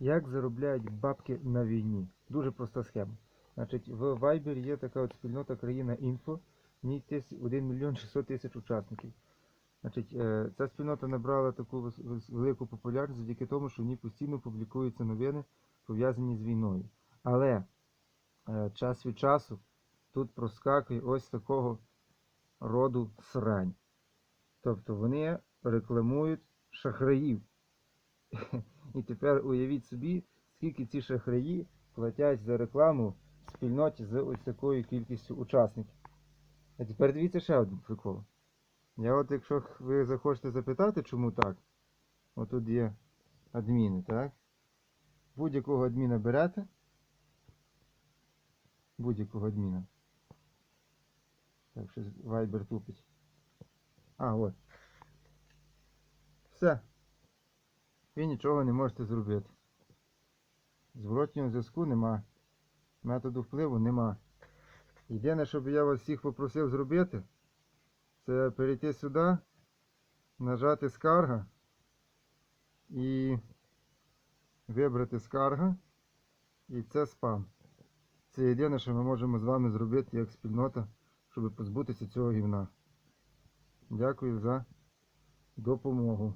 Як заробляють бабки на війні? Дуже проста схема. Значить, в Viber є така от спільнота країна інфо, в ній 1 мільйон 600 тисяч учасників. Значить, е, ця спільнота набрала таку велику популярність завдяки тому, що в ній постійно публікуються новини, пов'язані з війною. Але е, час від часу тут проскакує ось такого роду срань. Тобто вони рекламують шахраїв. І тепер уявіть собі, скільки ці шахраї платять за рекламу в спільноті з ось такою кількістю учасників. А тепер дивіться ще один прикол. Я от якщо ви захочете запитати, чому так, отут є адміни, так? Будь-якого адміна берете. Будь-якого адміна. Так, щось Viber тупить. А, от. Все. Ви нічого не можете зробити. Зворотнього зв'язку нема. Методу впливу нема. Єдине, що б я вас всіх попросив зробити, це перейти сюди, нажати скарга і вибрати скарга. І це спам. Це єдине, що ми можемо з вами зробити як спільнота, щоб позбутися цього гівна. Дякую за допомогу.